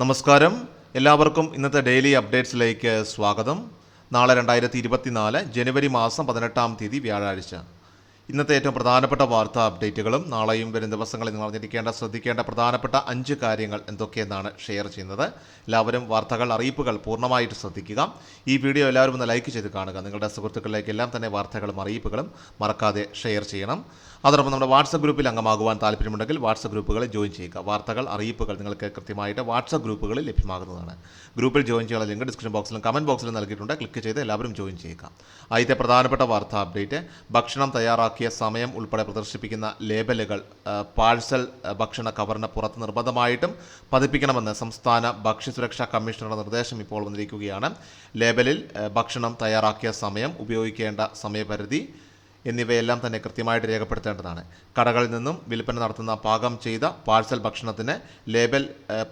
നമസ്കാരം. എല്ലാവർക്കും ഇന്നത്തെ ഡെയിലി അപ്ഡേറ്റ്സിലേക്ക് സ്വാഗതം. നാളെ രണ്ടായിരത്തി ഇരുപത്തിനാല് ജനുവരി മാസം പതിനെട്ടാം തീയതി വ്യാഴാഴ്ച. ഇന്നത്തെ ഏറ്റവും പ്രധാനപ്പെട്ട വാർത്താ അപ്ഡേറ്റുകളും നാളെയും വരും ദിവസങ്ങളിൽ നിങ്ങൾ അറിഞ്ഞിരിക്കേണ്ട ശ്രദ്ധിക്കേണ്ട പ്രധാനപ്പെട്ട അഞ്ച് കാര്യങ്ങൾ എന്തൊക്കെയെന്നാണ് ഷെയർ ചെയ്യുന്നത്. എല്ലാവരും വാർത്തകൾ അറിയിപ്പുകൾ പൂർണമായിട്ട് ശ്രദ്ധിക്കുക. ഈ വീഡിയോ എല്ലാവരും ഒന്ന് ലൈക്ക് ചെയ്ത് കാണുക. നിങ്ങളുടെ സുഹൃത്തുക്കളിലേക്ക് എല്ലാം തന്നെ വാർത്തകളും അറിയിപ്പുകളും മറക്കാതെ ഷെയർ ചെയ്യണം. അതോടൊപ്പം നമ്മുടെ വാട്സപ്പ് ഗ്രൂപ്പിൽ അംഗമാകുവാൻ താല്പര്യമുണ്ടെങ്കിൽ വാട്സപ്പ് ഗ്രൂപ്പുകളിൽ ജോയിൻ ചെയ്യുക. വാർത്തകൾ അറിയിപ്പുകൾ നിങ്ങൾക്ക് കൃത്യമായിട്ട് വാട്സപ്പ് ഗ്രൂപ്പുകളിൽ ലഭ്യമാകുന്നതാണ്. ഗ്രൂപ്പിൽ ജോയിൻ ചെയ്യാനുള്ള ലിങ്ക് ഡിസ്ക്രിപ്ഷൻ ബോക്സിലും കമന്റ് ബോക്സിലും നൽകിയിട്ടുണ്ട്. ക്ലിക്ക് ചെയ്ത് എല്ലാവരും ജോയിൻ ചെയ്യുക. ആദ്യത്തെ പ്രധാനപ്പെട്ട വാർത്താ അപ്ഡേറ്റ്. ഭക്ഷണം തയ്യാറാക്കിയ സമയം ഉൾപ്പെടെ പ്രദർശിപ്പിക്കുന്ന ലേബലുകൾ പാഴ്സൽ ഭക്ഷണ കവറിന് പുറത്ത് നിർബന്ധമായിട്ടും പതിപ്പിക്കണമെന്ന് സംസ്ഥാന ഭക്ഷ്യസുരക്ഷാ കമ്മീഷണറുടെ നിർദ്ദേശം ഇപ്പോൾ വന്നിരിക്കുകയാണ്. ലേബലിൽ ഭക്ഷണം തയ്യാറാക്കിയ സമയം ഉപയോഗിക്കേണ്ട സമയപരിധി എന്നിവയെല്ലാം തന്നെ കൃത്യമായിട്ട് രേഖപ്പെടുത്തേണ്ടതാണ്. കടകളിൽ നിന്നും വിൽപ്പന നടത്തുന്ന പാകം ചെയ്ത പാഴ്സൽ ഭക്ഷണത്തിന് ലേബൽ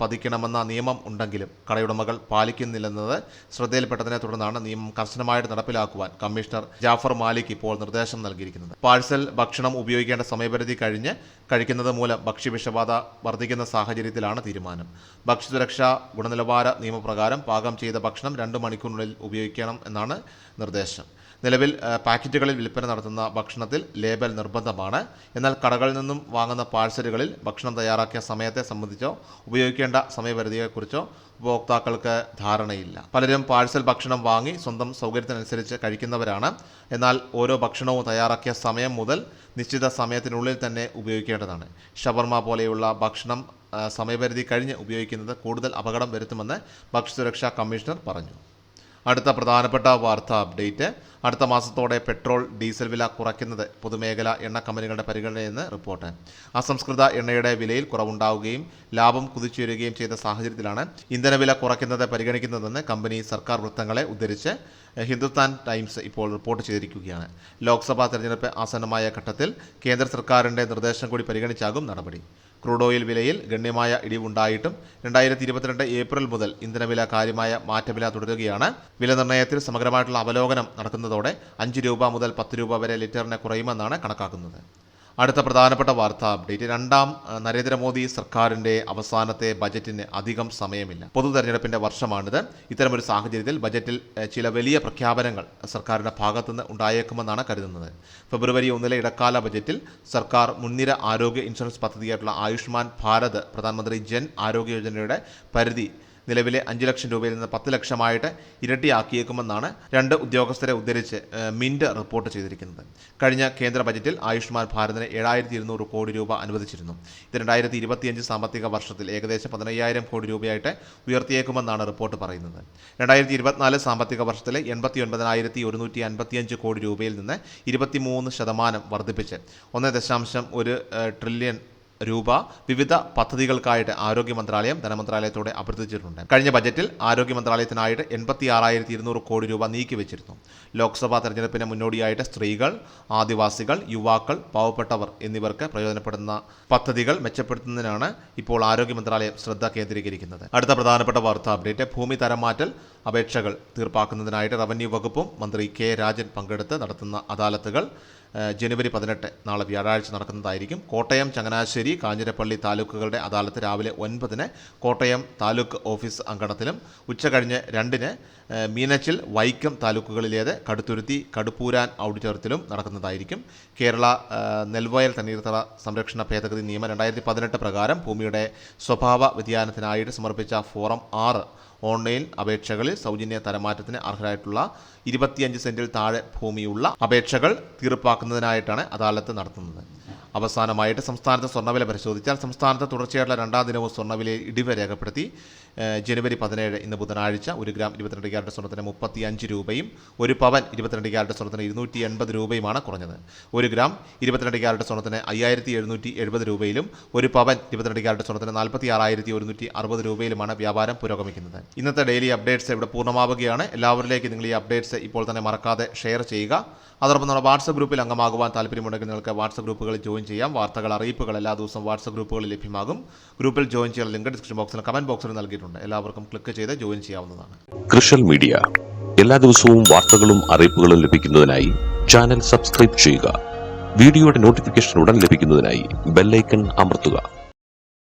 പതിക്കണമെന്ന നിയമം ഉണ്ടെങ്കിലും കടയുടമകൾ പാലിക്കുന്നില്ലെന്നത് ശ്രദ്ധയിൽപ്പെട്ടതിനെ തുടർന്നാണ് നിയമം കർശനമായിട്ട് നടപ്പിലാക്കുവാൻ കമ്മീഷണർ ജാഫർ മാലിക് ഇപ്പോൾ നിർദ്ദേശം നൽകിയിരിക്കുന്നത്. പാഴ്സൽ ഭക്ഷണം ഉപയോഗിക്കേണ്ട സമയപരിധി കഴിഞ്ഞ് കഴിക്കുന്നത് മൂലം ഭക്ഷ്യവിഷബാധ വർദ്ധിക്കുന്ന സാഹചര്യത്തിലാണ് തീരുമാനം. ഭക്ഷ്യസുരക്ഷാ ഗുണനിലവാര നിയമപ്രകാരം പാകം ചെയ്ത ഭക്ഷണം രണ്ട് മണിക്കൂറിനുള്ളിൽ ഉപയോഗിക്കണം എന്നാണ് നിർദ്ദേശം. നിലവിൽ പാക്കറ്റുകളിൽ വിൽപ്പന നടത്തുന്ന ഭക്ഷണത്തിൽ ലേബൽ നിർബന്ധമാണ്. എന്നാൽ കടകളിൽ നിന്നും വാങ്ങുന്ന പാഴ്സലുകളിൽ ഭക്ഷണം തയ്യാറാക്കിയ സമയത്തെ സംബന്ധിച്ചോ ഉപയോഗിക്കേണ്ട സമയപരിധിയെക്കുറിച്ചോ ഉപഭോക്താക്കൾക്ക് ധാരണയില്ല. പലരും പാഴ്സൽ ഭക്ഷണം വാങ്ങി സ്വന്തം സൗകര്യത്തിനനുസരിച്ച് കഴിക്കുന്നവരാണ്. എന്നാൽ ഓരോ ഭക്ഷണവും തയ്യാറാക്കിയ സമയം മുതൽ നിശ്ചിത സമയത്തിനുള്ളിൽ തന്നെ ഉപയോഗിക്കേണ്ടതാണ്. ഷവർമ പോലെയുള്ള ഭക്ഷണം സമയപരിധി കഴിഞ്ഞ് ഉപയോഗിക്കുന്നത് കൂടുതൽ അപകടം വരുത്തുമെന്ന് ഭക്ഷ്യസുരക്ഷാ കമ്മീഷണർ പറഞ്ഞു. അടുത്ത പ്രധാനപ്പെട്ട വാർത്താ അപ്ഡേറ്റ്. അടുത്ത മാസത്തോടെ പെട്രോൾ ഡീസൽ വില കുറയ്ക്കുന്നത് പൊതുമേഖല എണ്ണ കമ്പനികളുടെ പരിഗണനയെന്ന് റിപ്പോർട്ട്. അസംസ്കൃത എണ്ണയുടെ വിലയിൽ കുറവുണ്ടാവുകയും ലാഭം കുതിച്ചുയരുകയും ചെയ്ത സാഹചര്യത്തിലാണ് ഇന്ധനവില കുറയ്ക്കുന്നത് പരിഗണിക്കുന്നതെന്ന് കമ്പനി സർക്കാർ വൃത്തങ്ങളെ ഉദ്ധരിച്ച് ഹിന്ദുസ്ഥാൻ ടൈംസ് ഇപ്പോൾ റിപ്പോർട്ട് ചെയ്തിരിക്കുകയാണ്. ലോക്സഭാ തെരഞ്ഞെടുപ്പ് ആസന്നമായ ഘട്ടത്തിൽ കേന്ദ്ര സർക്കാരിന്റെ നിർദ്ദേശം കൂടി പരിഗണിച്ചാകും നടപടി. ക്രൂഡ് ഓയിൽ വിലയിൽ ഗണ്യമായ ഇടിവുണ്ടായിട്ടും രണ്ടായിരത്തി ഇരുപത്തിരണ്ട് ഏപ്രിൽ മുതൽ ഇന്ധനവില കാര്യമായ മാറ്റവില തുടരുകയാണ്. വില നിർണയത്തിൽ സമഗ്രമായിട്ടുള്ള അവലോകനം നടക്കുന്നതോടെ അഞ്ച് രൂപ മുതൽ പത്ത് രൂപ വരെ ലിറ്ററിന് കുറയുമെന്നാണ് കണക്കാക്കുന്നത്. അടുത്ത പ്രധാനപ്പെട്ട വാർത്താ അപ്ഡേറ്റ്. രണ്ടാം നരേന്ദ്രമോദി സർക്കാരിന്റെ അവസാനത്തെ ബജറ്റിന് അധികം സമയമില്ല. പൊതു തെരഞ്ഞെടുപ്പിന്റെ വർഷമാണിത്. ഇത്തരമൊരു സാഹചര്യത്തിൽ ബജറ്റിൽ ചില വലിയ പ്രഖ്യാപനങ്ങൾ സർക്കാരിന്റെ ഭാഗത്തുനിന്ന് ഉണ്ടായേക്കുമെന്നാണ് കരുതുന്നത്. ഫെബ്രുവരി ഒന്നിലെ ഇടക്കാല ബജറ്റിൽ സർക്കാർ മുൻനിര ആരോഗ്യ ഇൻഷുറൻസ് പദ്ധതിയായിട്ടുള്ള ആയുഷ്മാൻ ഭാരത് പ്രധാനമന്ത്രി ജൻ ആരോഗ്യ യോജനയുടെ പരിധി നിലവിലെ അഞ്ച് ലക്ഷം രൂപയിൽ നിന്ന് പത്ത് ലക്ഷമായിട്ട് ഇരട്ടിയാക്കിയേക്കുമെന്നാണ് രണ്ട് ഉദ്യോഗസ്ഥരെ ഉദ്ധരിച്ച് മിന്റ് റിപ്പോർട്ട് ചെയ്തിരിക്കുന്നത്. കഴിഞ്ഞ കേന്ദ്ര ബജറ്റിൽ ആയുഷ്മാൻ ഭാരതിന് ഏഴായിരത്തി ഇരുന്നൂറ് കോടി രൂപ അനുവദിച്ചിരുന്നു. ഇത് രണ്ടായിരത്തി ഇരുപത്തിയഞ്ച് സാമ്പത്തിക വർഷത്തിൽ ഏകദേശം പതിനയ്യായിരം കോടി രൂപയായിട്ട് ഉയർത്തിയേക്കുമെന്നാണ് റിപ്പോർട്ട് പറയുന്നത്. രണ്ടായിരത്തി ഇരുപത്തിനാല് സാമ്പത്തിക വർഷത്തിലെ എൺപത്തി ഒൻപതിനായിരത്തി ഒരുന്നൂറ്റി അൻപത്തിയഞ്ച് കോടി രൂപയിൽ നിന്ന് ഇരുപത്തിമൂന്ന് ശതമാനം വർദ്ധിപ്പിച്ച് ഒന്ന് ദശാംശം ഒരു ട്രില്യൺ രൂപ വിവിധ പദ്ധതികൾക്കായിട്ട് ആരോഗ്യ മന്ത്രാലയം ധനമന്ത്രാലയത്തോടെ അഭ്യർത്ഥിച്ചിട്ടുണ്ട്. കഴിഞ്ഞ ബജറ്റിൽ ആരോഗ്യ മന്ത്രാലയത്തിനായിട്ട് എൺപത്തി ആറായിരത്തി ഇരുന്നൂറ് കോടി രൂപ നീക്കിവച്ചിരുന്നു. ലോക്സഭാ തെരഞ്ഞെടുപ്പിന് മുന്നോടിയായിട്ട് സ്ത്രീകൾ ആദിവാസികൾ യുവാക്കൾ പാവപ്പെട്ടവർ എന്നിവർക്ക് പ്രയോജനപ്പെടുന്ന പദ്ധതികൾ മെച്ചപ്പെടുത്തുന്നതിനാണ് ഇപ്പോൾ ആരോഗ്യ മന്ത്രാലയം ശ്രദ്ധ കേന്ദ്രീകരിക്കുന്നത്. അടുത്ത പ്രധാനപ്പെട്ട വാർത്താ അപ്ഡേറ്റ് ഭൂമി തരം മാറ്റൽ അപേക്ഷകൾ തീർപ്പാക്കുന്നതിനായിട്ട് റവന്യൂ വകുപ്പും മന്ത്രി കെ രാജൻ പങ്കെടുത്ത് നടത്തുന്ന അദാലത്തുകൾ ജനുവരി പതിനെട്ട് നാളെ വ്യാഴാഴ്ച നടക്കുന്നതായിരിക്കും. കോട്ടയം ചങ്ങനാശ്ശേരി കാഞ്ഞിരപ്പള്ളി താലൂക്കുകളുടെ അദാലത്ത് രാവിലെ ഒൻപതിന് കോട്ടയം താലൂക്ക് ഓഫീസ് അങ്കണത്തിലും ഉച്ചകഴിഞ്ഞ് രണ്ടിന് മീനച്ചിൽ വൈക്കം താലൂക്കുകളിലേത് കടുത്തുരുത്തി കടുപ്പൂരാൻ ഔഡിറ്റോറിയത്തിലും നടക്കുന്നതായിരിക്കും. കേരള നെൽവയൽ തണ്ണീർത്തട സംരക്ഷണ ഭേദഗതി നിയമം രണ്ടായിരത്തി പതിനെട്ട് പ്രകാരം ഭൂമിയുടെ സ്വഭാവ വ്യതിയാനത്തിനായിട്ട് സമർപ്പിച്ച ഫോറം ആറ് ഓൺലൈൻ അപേക്ഷകളിൽ സൗജന്യ തരമാറ്റത്തിന് അർഹരായിട്ടുള്ള ഇരുപത്തിയഞ്ച് സെന്റിൽ താഴെ ഭൂമിയുള്ള അപേക്ഷകൾ തീർപ്പാക്കുന്നതിനായിട്ടാണ് അദാലത്ത് നടത്തുന്നത്. അവസാനമായിട്ട് സംസ്ഥാനത്തെ സ്വർണവില പരിശോധിച്ചാൽ സംസ്ഥാനത്ത് തുടർച്ചയായിട്ടുള്ള രണ്ടാം ദിനവും സ്വർണവിലയിൽ ഇടിവ് രേഖപ്പെടുത്തി. ജനുവരി പതിനേഴ് ഇന്ന് ബുധനാഴ്ച ഒരു ഗ്രാം ഇരുപത്തിരണ്ട് ക്യാരറ്റ് സ്വർണത്തിന് മുപ്പത്തി അഞ്ച് രൂപയും ഒരു പവൻ ഇരുപത്തിരണ്ട് ക്യാരറ്റ് സ്വർണത്തിന് ഇരുന്നൂറ്റി എൺപത് രൂപയുമാണ് കുറഞ്ഞത്. ഒരു ഗ്രാം ഇരുപത്തിരണ്ട് ക്യാരറ്റ് സ്വർണത്തിന് അയ്യായിരത്തി എഴുന്നൂറ്റി എഴുപത് രൂപയിലും ഒരു പവൻ ഇരുപത്തിരണ്ട് ക്യാരറ്റ് സ്വർണത്തിന് നാൽപ്പത്തി ആറായിരത്തി ഒരുന്നൂറ്റി അറുപത് രൂപയിലുമാണ് വ്യാപാരം പുരോഗമിക്കുന്നത്. ഇന്നത്തെ ഡെയിലി അപ്ഡേറ്റ്സ് ഇവിടെ പൂർണമാവുകയാണ്. എല്ലാവരിലേക്കും നിങ്ങൾ ഈ അപ്ഡേറ്റ്സ് ഇപ്പോൾ തന്നെ മറക്കാതെ ഷെയർ ചെയ്യുക. അതോടൊപ്പം നമ്മുടെ വാട്സപ്പ് ഗ്രൂപ്പിൽ അംഗമാകുവാൻ താല്പര്യമുണ്ടെങ്കിൽ നിങ്ങൾക്ക് വാട്സപ്പ് ഗ്രൂപ്പുകളിൽ ജോയിൻ ചെയ്യാം. വാർത്തകൾ അറിയിപ്പുകൾ എല്ലാ ദിവസവും വാട്സപ്പ് ഗ്രൂപ്പുകളിൽ ലഭ്യമാകും. ഗ്രൂപ്പിൽ ജോയിൻ ചെയ്യാൻ ലിങ്ക് ഡിസ്ക്രിപ്ഷൻ ബോക്സിലും കമന്റ് ബോക്സിലും നൽകിയിട്ടുണ്ട്. എല്ലാവർക്കും ക്ലിക്ക് ചെയ്ത് ജോയിൻ ചെയ്യാവുന്നതാണ്. കൃഷൽ മീഡിയ. എല്ലാ ദിവസവും വാർത്തകളും അറിയിപ്പുകളും ലഭിക്കുന്നതിനായി ചാനൽ സബ്സ്ക്രൈബ് ചെയ്യുക. വീഡിയോയുടെ നോട്ടിഫിക്കേഷൻ ഉടൻ ലഭിക്കുന്നതിനായി ബെല്ലൈക്കൺ അമർത്തുക.